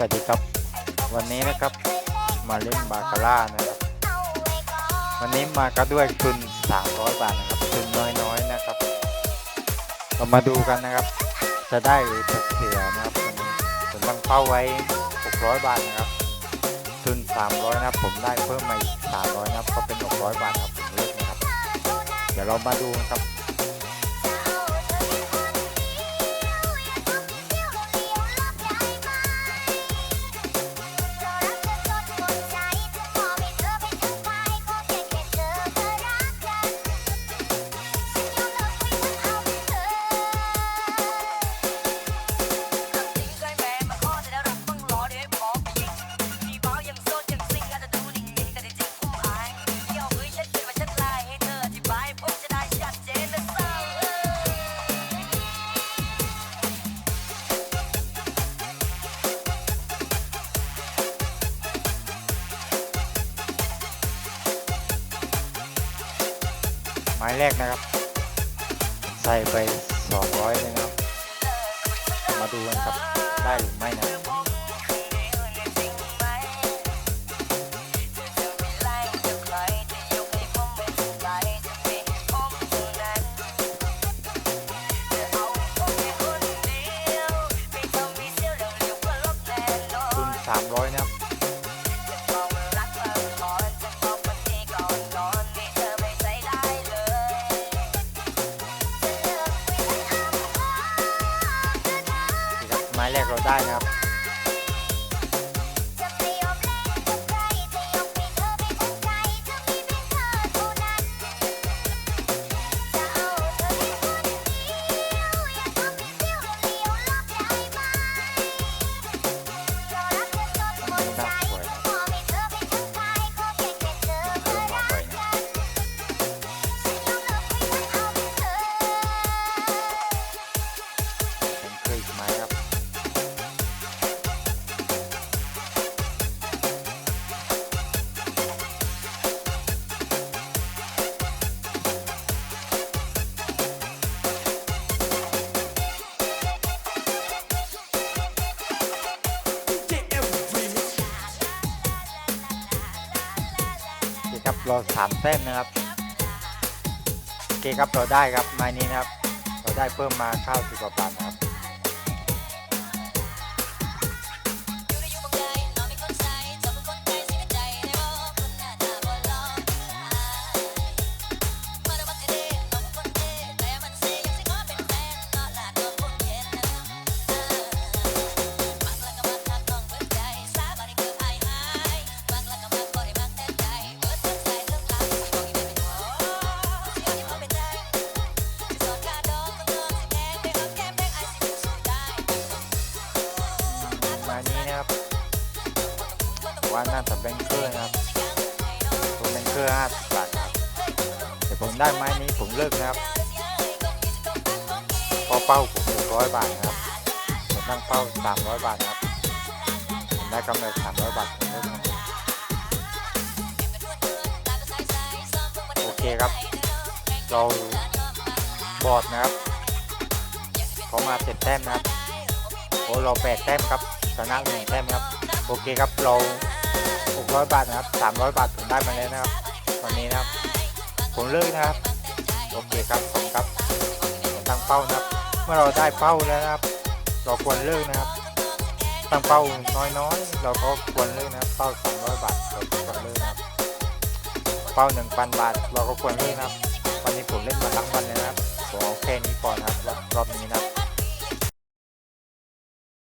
สวัสดีครับ วันนี้นะครับมาเล่นบาคาร่านะครับวันนี้มาก็ด้วยทุน 300 บาทนะครับทุนน้อยๆนะครับ เรามาดูกันนะครับ จะได้หรือจะเสียนะครับวันนี้ผมตั้งเป้าไว้ 600 บาทนะครับทุน 300 นะครับผมได้เพิ่มมาอีก300 นะครับก็เป็น 600 บาทครับผมเลือกนะครับ เดี๋ยวเรามาดูนะครับ ไม้แรกนะครับ ใส่ไป 200เลยนะครับ มาดูกันครับ ได้หรือไม่นะทุน300นะครับ ไม้แรกเราได้นะครับ ครับเราสามแต้มนะครับโอเคครับเราได้ครับไม้นี้นะครับ เราได้เพิ่มมาข้าวสิบกว่าบาทนะครับ ว่าน่าจะแบงเกอร์นะครับตัวแบงเกอร์ห้าสิบบาทครับแต่ผมได้ไม้นี้ผมเลิกนะครับพอเป้าผมหกร้อยบาทนะครับผมตั้งเป้าสามร้อยบาทครับผมได้กำไรสามร้อยบาทผมเลิกนะครับโอเคครับ เราบอดนะครับเขามาเสร็จแต้มนะครับโอ้เราแปดแต้มครับชนะหนึ่งแต้มครับ โอเคครับเรา 600 บาทนะครับ 300 บาทผมได้มาแล้วนะครับวันนี้นะครับ ผมเลิกนะครับ โอเคครับขอบครับผมตั้งเป้านะครับ เมื่อเราได้เป้าแล้วนะครับ เราควรเลิกนะครับ ตั้งเป้าน้อยๆ เราก็ควรเลิกนะครับ เป้า200 บาทเราควรเลิกนะครับ เป้า 1,000 บาทเราก็ควรเลิกนะครับ วันนี้ผมเล่นมาทั้งวันเลยนะครับผมเอาแค่นี้พอนะครับรอบนี้นะครับ